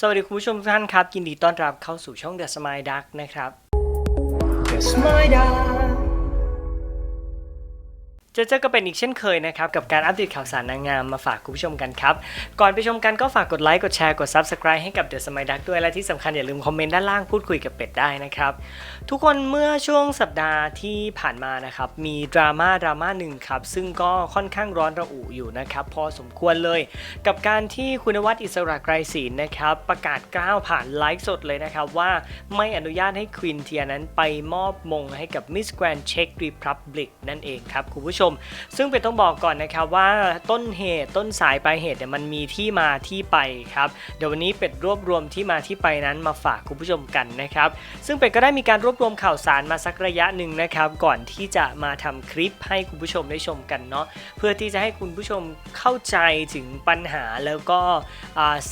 สวัสดีคุณผู้ชมทุกท่านครับ ยินดีต้อนรับเข้าสู่ช่อง The Smile Duck นะครับ The Smile Duck เจอเจอก็เป็นอีกเช่นเคยนะครับ กับการอัปเดตข่าวสารนางงามมาฝากคุณผู้ชมกันครับ ก่อนไปชมกันก็ฝากกดไลค์ กดแชร์ กด Subscribe ให้กับ The Smile Duck ด้วย และที่สำคัญอย่าลืมคอมเมนต์ด้านล่างพูดคุยกับเป็ดได้นะครับ ทุกคนเมื่อช่วงสัปดาห์ที่ผ่านมานะครับ มีดราม่าดราม่าหนึ่งครับ ซึ่งก็ค่อนข้างร้อนระอุอยู่นะครับพอสมควรเลย กับการที่คุณวัฒน์อิสระไกรศีลนะครับประกาศกล้าวผ่านไลฟ์สดเลยนะครับว่าไม่อนุญาตให้ควีนเทียนั้นไปมอบมงให้กับ Miss Grand Czech Republic นั่นเองครับคุณผู้ชมซึ่งเป็นต้องบอกก่อนนะครับว่าต้นเหตุต้นสายปลายเหตุเนี่ยมันมีที่มาที่ไปครับเดี๋ยววันนี้เป็ดรวบรวมที่มาที่ไปนั้นมาฝากคุณผู้ชมกันนะครับ ซึ่งเป็ดก็ได้มีการรวบรวมข่าวสารมาสักระยะหนึ่งนะครับ ก่อนที่จะมาทำคลิปให้คุณผู้ชมได้ชมกันเนาะเพื่อที่จะให้คุณผู้ชมเข้าใจถึงปัญหาแล้วก็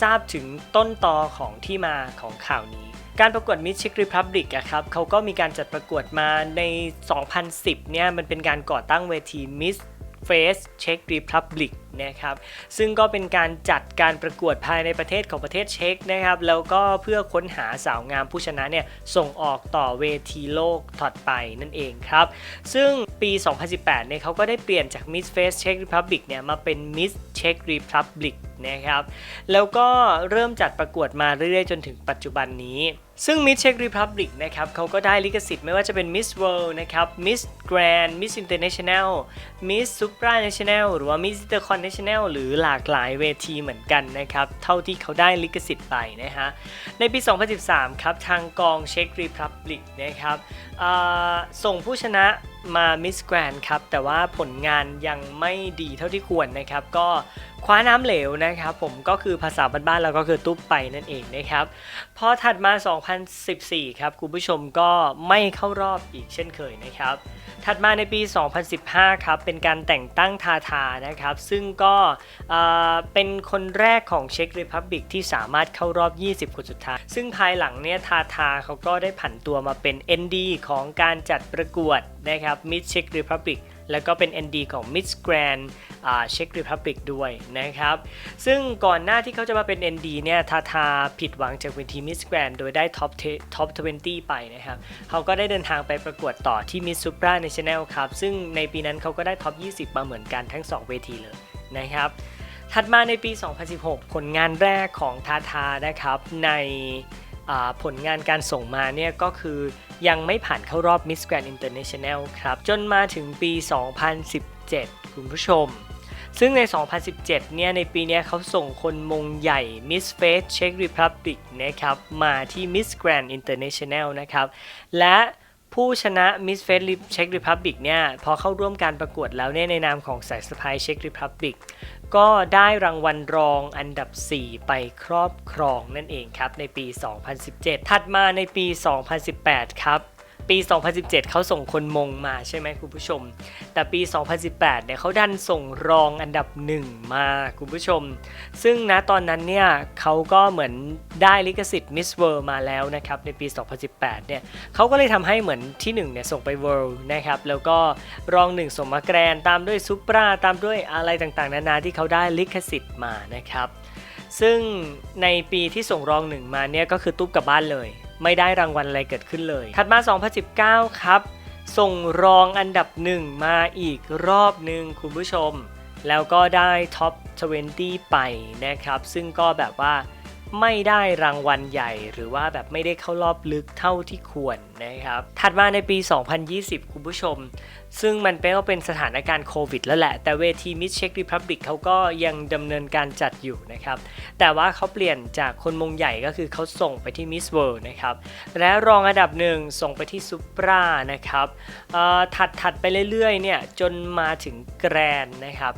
ทราบถึงต้นตอของที่มาของข่าวนี้ การประกวด Miss Czech Republic อะครับเขาก็มีการจัดประกวดมาใน 2010 เนี่ย มันเป็นการก่อตั้งเวที Miss Face Czech Republic นะครับ ซึ่งก็เป็นการจัดการประกวดภายในประเทศของประเทศเช็กนะครับ แล้วก็เพื่อค้นหาสาวงามผู้ชนะเนี่ย ส่งออกต่อเวทีโลกถัดไปนั่นเองครับ ซึ่งปี 2018 เนี่ยเขาก็ได้เปลี่ยนจาก Miss Face Czech Republic เนี่ย มาเป็น Miss Czech Republic นะครับ แล้วก็เริ่มจัดประกวดมาเรื่อยๆ จนถึงปัจจุบันนี้ ซึ่ง Miss Czech Republic นะครับเขาก็ได้ลิขสิทธิ์ไม่ว่าจะเป็น Miss World นะครับ Miss Grand Miss International Miss Supranational หรือว่า Miss Intercontinental หรือหลากหลายเวทีเหมือนกันนะครับ เท่าที่เขาได้ลิขสิทธิ์ไปนะฮะ ในปี 2013 ครับ ทางกอง Czech Republic นะครับส่งผู้ชนะมา Miss Grand ครับ แต่ว่าผลงานยังไม่ดีเท่าที่ควรนะครับ ก็คว้าน้ำเหลวนะครับ ผมก็คือภาษาบ้านๆเราก็คือตุ๊บไปนั่นเองนะครับ พอถัดมา2014 ครับคุณผู้ชมก็ไม่เข้ารอบอีกเช่นเคยนะครับ ถัดมาในปี 2015 ครับ เป็นการแต่งตั้งทาทานะครับ ซึ่งก็เเป็นคนแรกของเช็กรีพับบิกที่สามารถเข้ารอบ 20 คนสุดท้าย ซึ่งภายหลังเนี่ยทาทาเขาก็ได้ผันตัวมาเป็น ND ของการจัดประกวดนะครับ Miss Czech Republic แล้วก็เป็น ND ของ Miss Grand อ่า Czech Republic ด้วยนะครับ ซึ่งก่อนหน้าที่เขาจะมาเป็น ND เนี่ยทาทาผิดหวังจากเวที Miss Grand โดยได้ท็อปท็อป20 ไปนะครับ เขาก็ได้เดินทางไปประกวดต่อที่ Miss Supra National ครับ ซึ่งในปีนั้นเขาก็ได้ท็อป 20 มาเหมือนกันทั้ง 2 เวทีเลยนะครับ ถัดมาในปี 2016 ผลงานแรกของทาทานะครับใน ผลงานการส่งมาเนี่ยก็คือยังไม่ผ่านเข้ารอบ Miss Grand International ครับ จนมาถึงปี 2017 คุณผู้ชม ซึ่งใน 2017 เนี่ยในปีนี้เขาส่งคนมงใหญ่ Miss Face Czech Republic นะครับ มาที่ Miss Grand International นะครับ และผู้ชนะ Miss Face Czech Republic เนี่ย พอเข้าร่วมการประกวดแล้วเนี่ยในนามของสายสะพาย Czech Republic ก็ได้รางวัลรองอันดับ 4 ไปครอบครองนั่นเองครับในปี 2017 ถัดมาในปี 2018 ครับ ปี 2017 เขาส่งคนมงมาใช่ไหมคุณผู้ชม แต่ปี 2018 เนี่ยเขาดันส่งรองอันดับ1มาคุณผู้ชม ซึ่งนะตอนนั้นเนี่ยเขาก็เหมือนได้ลิขสิทธิ์ Miss World มาแล้วนะครับในปี 2018 เนี่ยเขาก็เลยทำให้เหมือนที่1เนี่ยส่งไป World นะครับ แล้วก็รอง1ส่งมาแกรนตามด้วยซูปราตามด้วยอะไรต่างๆ นานาที่เขาได้ลิขสิทธิ์มานะครับซึ่งในปีที่ส่งรองหนึ่งมาเนี่ยก็คือตุ๊บกลับบ้านเลย ไม่ได้รางวัลอะไรเกิดขึ้นเลย ถัดมา 2019 ครับ ส่งรองอันดับหนึ่งมาอีกรอบหนึ่งคุณผู้ชม แล้วก็ได้ท็อป 20 ไปนะครับ ซึ่งก็แบบว่าไม่ได้รางวัลใหญ่หรือว่าแบบไม่ได้เข้ารอบลึกเท่าที่ควรนะครับ ถัดมาในปี 2020 คุณผู้ชม ซึ่งมันเป็นก็เป็นสถานการณ์โควิดแล้วแหละ แต่เวที Miss Czech Republic เขาก็ยังดำเนินการจัดอยู่นะครับ แต่ว่าเขาเปลี่ยนจากคนมงใหญ่ก็คือเขาส่งไปที่ Miss World นะครับ และรองอันดับหนึ่งส่งไปที่ซูปรานะครับถัดถัดไปเรื่อยๆเนี่ยจนมาถึงแกรนนะครับ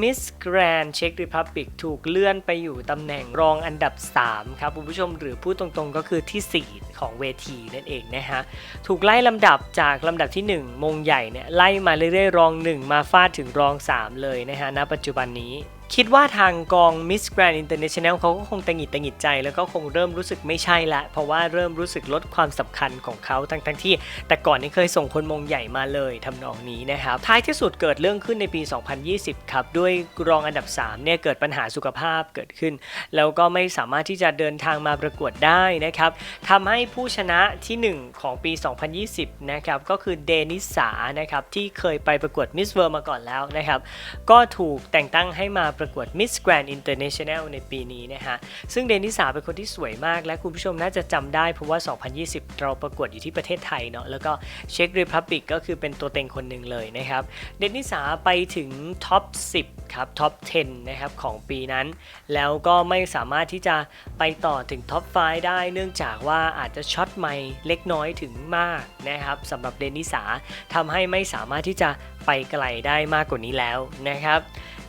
Miss Grand Czech Republic ถูกเลื่อนไปอยู่ตำแหน่งรองอันดับ 3 ครับคุณผู้ชมหรือพูดตรงๆก็คือที่ 4 ของเวทีนั่นเองนะฮะถูกไล่ลำดับจากลำดับที่ 1 มงใหญ่เนี่ยไล่มาเรื่อยๆรอง 1 มาฟาดถึงรอง 3 เลยนะฮะณปัจจุบันนี้ คิดว่าทางกอง Miss Grand International เขาก็คงตังหงิดตังหงิดใจ แล้วก็คงเริ่มรู้สึกไม่ใช่ละ เพราะว่าเริ่มรู้สึกลดความสำคัญของเขาทั้งทั้งๆที่ แต่ก่อนนี้เคยส่งคนมงใหญ่มาเลยทำนองนี้นะครับ ท้ายที่สุดเกิดเรื่องขึ้นในปี 2020 ครับ ด้วยรองอันดับ 3 เนี่ยเกิดปัญหาสุขภาพเกิดขึ้น แล้วก็ไม่สามารถที่จะเดินทางมาประกวดได้นะครับทำให้ผู้ชนะทีหนึ่1 ของปี 2020 นะครับก็คือเดนิสานะครับที่เคยไปประกวดมิสเวิร์มาก่อนแล้วนะครับก็ถูกแต่งตั้งให้มาประกวด Miss Grand International ในปีนี้นะฮะ ซึ่งเดนิสาเป็นคนที่สวยมาก และคุณผู้ชมน่าจะจำได้ เพราะว่า 2020 เราประกวดอยู่ที่ประเทศไทยเนาะ แล้วก็เช็กรีพับบิกก็คือเป็นตัวเต็งคนหนึ่งเลยนะครับ เดนิสาไปถึงท็อป 10 ครับ ท็อป 10 นะครับของปีนั้น แล้วก็ไม่สามารถที่จะไปต่อถึงท็อป 5 ได้ เนื่องจากว่าอาจจะช็อตไม่เล็กน้อยถึงมากนะครับสำหรับเดนิสาทำให้ไม่สามารถที่จะไปไกลได้มากกว่านี้แล้วนะครับ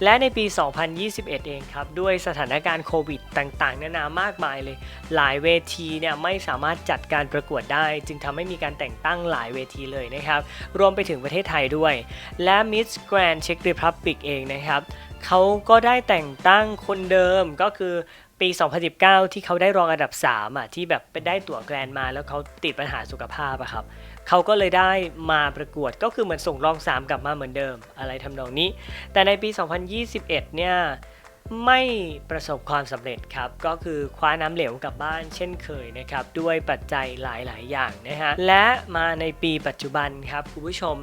และในปี2021 เองครับ ด้วยสถานการณ์โควิดต่างๆ นานามากมายเลย หลายเวทีเนี่ยไม่สามารถจัดการประกวดได้ จึงทำให้มีการแต่งตั้งหลายเวทีเลยนะครับ รวมไปถึงประเทศไทยด้วย และ Miss Grand Czech Republic เองนะครับเขาก็ได้แต่งตั้งคนเดิมก็คือปี 2019 ที่เขาได้รองอันดับ3อะที่แบบไปได้ตั๋วแกรนมาแล้วเขาติดปัญหาสุขภาพอะครับ เขาก็เลยได้มาประกวดก็คือเหมือนส่งรอง 3 กลับมาเหมือนเดิมอะไรทำนองนี้ แต่ในปี 2021 เนี่ยไม่ประสบความสำเร็จครับ ก็คือคว้าน้ำเหลวกลับบ้านเช่นเคยนะครับ ด้วยปัจจัยหลาย ๆ อย่างนะฮะ และมาในปีปัจจุบันครับคุณผู้ชม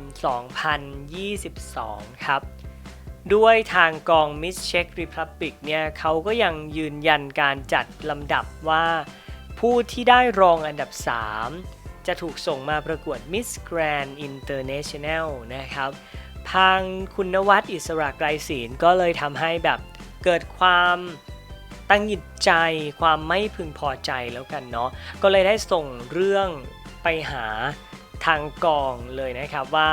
2022 ครับ ด้วยทางกอง Miss Czech Republic เนี่ยเขาก็ยังยืนยันการจัดลำดับว่า ผู้ที่ได้รองอันดับ 3 จะถูกส่งมาประกวด Miss Grand International นะครับทางคุณนวัดอิสระไกรศีลก็เลยทำให้แบบเกิดความตั้งหิดใจความไม่พึงพอใจแล้วกันเนาะก็เลยได้ส่งเรื่องไปหาทางกองเลยนะครับว่า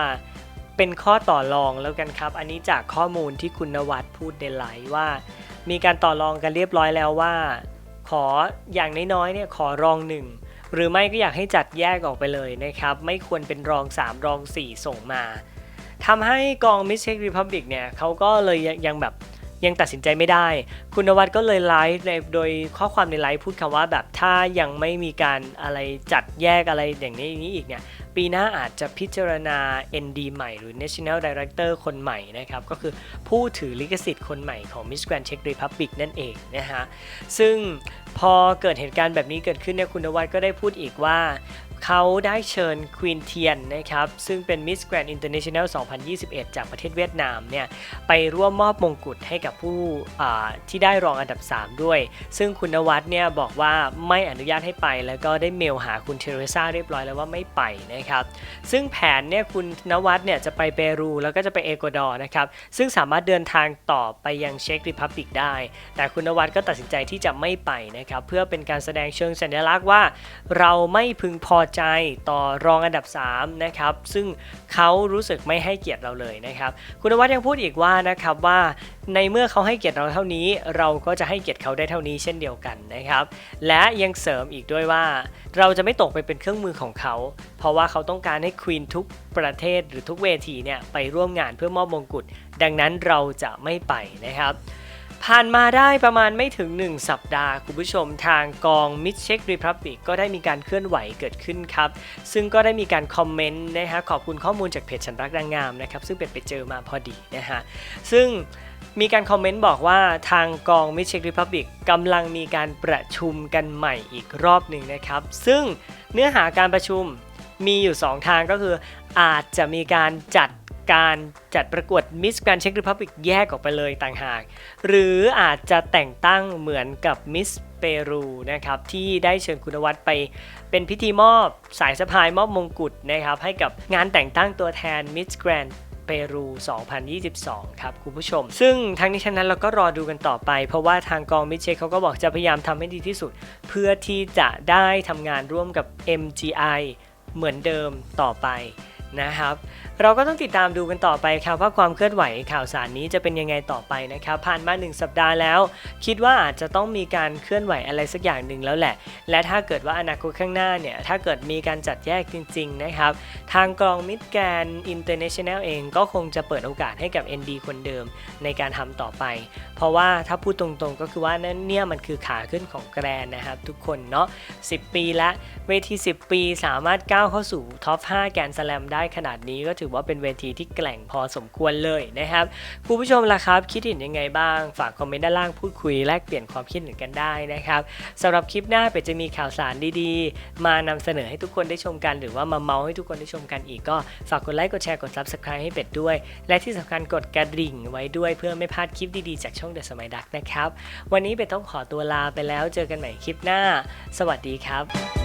เป็นข้อต่อรองแล้วกันครับ อันนี้จากข้อมูลที่คุณนวัดพูดในไลฟ์ว่า มีการต่อรองกันเรียบร้อยแล้วว่า ขออย่างน้อยๆเนี่ยขอรองหนึ่ง หรือไม่ก็อยากให้จัดแยกออกไปเลยนะครับ ไม่ควรเป็นรอง 3 รอง 4 ส่งมาทำให้กองมิสเชกรีพับลิกเนี่ยเขาก็เลยยังแบบ ยังตัดสินใจไม่ได้ คุณนวัดก็เลยไลฟ์ในโดยข้อความในไลฟ์พูดคำว่าแบบถ้ายังไม่มีการอะไรจัดแยกอะไรอย่างนี้อย่างนี้อีกเนี่ยปีหน้าอาจจะพิจารณา ND ใหม่หรือ National Director คนใหม่นะครับ ก็คือผู้ถือลิขสิทธิ์คนใหม่ของ Miss Grand Czech Republic นั่นเองนะฮะซึ่งพอเกิดเหตุการณ์แบบนี้เกิดขึ้นเนี่ยคุณนวัดก็ได้พูดอีกว่า เขาได้เชิญควีนเทียนนะครับซึ่งเป็น Miss Grand International 2021 จากประเทศเวียดนามเนี่ยไปร่วมมอบมงกุฎให้กับผู้ที่ได้รองอันดับ 3 ด้วย ซึ่งคุณนวัดเนี่ยบอกว่าไม่อนุญาตให้ไป แล้วก็ได้เมลหาคุณเทเรซาเรียบร้อยแล้วว่าไม่ไปนะครับซึ่งแผนเนี่ยคุณนวัดเนี่ยจะไปเปรูแล้วก็จะไปเอกวาดอร์นะครับซึ่งสามารถเดินทางต่อไปยังเช็กริพับบิกได้ แต่คุณนวัดก็ตัดสินใจที่จะไม่ไปนะครับเพื่อเป็นการแสดงเชิงสัญลักษณ์ว่า เราไม่พึงพอใจต่อรองอันดับ 3 นะครับ ซึ่งเขารู้สึกไม่ให้เกียรติเราเลยนะครับ คุณวัดยังพูดอีกว่านะครับว่าในเมื่อเขาให้เกียรติเราเท่านี้ เราก็จะให้เกียรติเขาได้เท่านี้เช่นเดียวกันนะครับ และยังเสริมอีกด้วยว่า เราจะไม่ตกไปเป็นเครื่องมือของเขา เพราะว่าเขาต้องการให้ควีนทุกประเทศหรือทุกเวทีเนี่ยไปร่วมงานเพื่อมอบมงกุฎดังนั้นเราจะไม่ไปนะครับ ผ่านมาได้ประมาณไม่ถึง 1 สัปดาห์ คุณผู้ชมทางกอง Mid Czech Republic ก็ได้มีการเคลื่อนไหวเกิดขึ้นครับ ซึ่งก็ได้มีการคอมเมนต์นะฮะขอบคุณข้อมูลจากเพจฉันรักนางงามนะครับ ซึ่งเป็นไปเจอมาพอดีนะฮะซึ่งมีการคอมเมนต์บอกว่าทางกอง Mid Czech Republic กำลังมีการประชุมกันใหม่อีกรอบหนึ่งนะครับ ซึ่งเนื้อหาการประชุมมีอยู่ 2 ทางก็คืออาจจะมีการจัด การจัดประกวด Miss Grand Czech Republic แยกออกไปเลยต่างหาก หรืออาจจะแต่งตั้งเหมือนกับ Miss เปรูนะครับที่ได้เชิญคุณวัฒน์ไป เป็นพิธีมอบสายสะพายมอบมงกุฎนะครับให้กับงานแต่งตั้งตัวแทน Miss Grand เปรู 2022 ครับคุณผู้ชม ซึ่งทั้งนี้ทั้งนั้นเราก็รอดูกันต่อไป เพราะว่าทางกองมิเชคเขาก็บอกจะพยายามทำให้ดีที่สุด เพื่อที่จะได้ทำงานร่วมกับ MGI เหมือนเดิมต่อไปนะครับเราก็ต้องติดตามดูกันต่อไปครับว่าความเคลื่อนไหวข่าวสารนี้จะเป็นยังไงต่อไปนะครับผ่านมา 1 สัปดาห์แล้ว คิดว่าอาจจะต้องมีการเคลื่อนไหวอะไรสักอย่างหนึ่งแล้วแหละ และถ้าเกิดว่าอนาคตข้างหน้าเนี่ยถ้าเกิดมีการจัดแยกจริง ๆ นะครับ ทางกรองมิดแกนอินเตอร์เนชั่นแนลเองก็คงจะเปิดโอกาสให้กับ ND คนเดิมในการทำต่อไป เพราะว่าถ้าพูดตรงๆก็คือว่านั่นเนี่ยมันคือขาขึ้นของแกรนนะครับทุกคนเนาะ10 ปีละเวที 10 ปีสามารถก้าวเข้าสู่ท็อป5แกรนสแลมได้ขนาดนี้ก็ถือือว่าเป็นเวทีที่แกล่งพอสมควรเลยนะครับคุณผู้ชมล่ะครับ คิดเห็นยังไงบ้าง ฝากคอมเมนต์ด้านล่างพูดคุยแลกเปลี่ยนความคิดเห็นกันได้นะครับสำหรับคลิปหน้าเป็ดจะมีข่าวสารดีๆ มานำเสนอให้ทุกคนได้ชมกัน หรือว่ามาเมาให้ทุกคนได้ชมกันอีกก็ฝากกดไลค์กดแชร์กด Subscribe ให้เป็ดด้วย และที่สำคัญกดกระดิ่งไว้ด้วยเพื่อไม่พลาดคลิปดีๆจากช่องเดอะสมัยดักนะครับวันนี้เป็ดต้องขอตัวลาไปแล้วเจอกันใหม่คลิปหน้า สวัสดีครับ